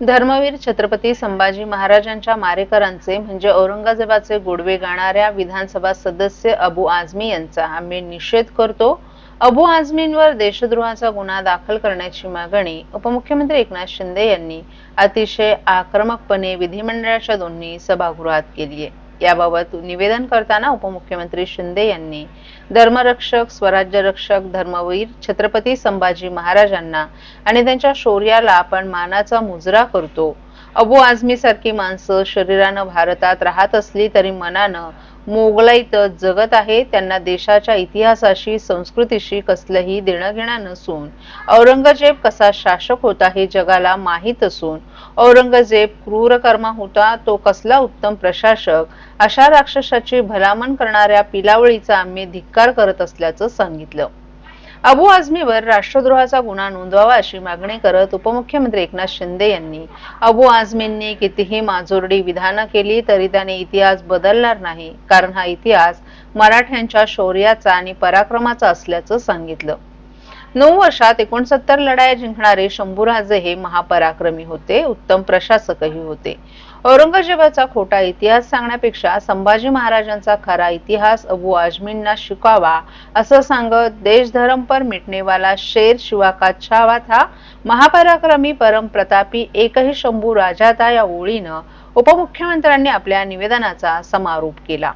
धर्मवीर छत्रपती संभाजी महाराजांच्या मारेकरांचे म्हणजे औरंगजेबाचे गोडवे गाणाऱ्या विधानसभा सदस्य अबू आझमी यांचा आम्ही निषेध करतो. अबू आझमींवर देशद्रोहाचा गुन्हा दाखल करण्याची मागणी उपमुख्यमंत्री एकनाथ शिंदे यांनी अतिशय आक्रमकपणे विधिमंडळाच्या दोन्ही सभागृहात केली आहे. याबाबत निवेदन करताना उपमुख्यमंत्री शिंदे यांनी धर्मरक्षक स्वराज्य रक्षक धर्मवीर छत्रपती संभाजी महाराजांना आणि त्यांच्या शौर्याला आपण मानाचा मुजरा करतो. अबू आझमी सारखी माणसं शरीरानं भारतात राहत असली तरी मनानं मोगलाईत जगत आहे त्यांना देशाच्या इतिहासाशी संस्कृतीशी कसलंही देणं घेणं नसून. औरंगजेब कसा शासक होता हे जगाला माहीत असून औरंगजेब क्रूरकर्मा होता तो कसला उत्तम प्रशासक अशा राक्षसाची भलामण करणाऱ्या पिलावळीचा आम्ही धिक्कार करत असल्याचं सांगितलं. अबू आझमीवर राष्ट्रद्रोहाचा गुन्हा नोंदवावा अशी मागणी करत उपमुख्यमंत्री एकनाथ शिंदे यांनी. अबू आझमींनी कितीही माजोरडी विधानं केली तरी त्याने इतिहास बदलणार नाही. कारण हा इतिहास मराठ्यांच्या शौर्याचा आणि पराक्रमाचा असल्याचं सांगितलं. नऊ वर्षात एकोणसत्तर लढाया जिंकणारे शंभूराजे हे महापराक्रमी होते उत्तम प्रशासकही होते. औरंगजेबाचा खोटा इतिहास सांगण्यापेक्षा संभाजी महाराजांचा खरा इतिहास अबू आजमींना शिकावा असं सांगत देशधर्म पर मिटनेवाला शेर शिवा का छावा था महापराक्रमी परम प्रतापी एकही शंभू राजाता या ओळीनं उपमुख्यमंत्र्यांनी आपल्या निवेदनाचा समारोप केला.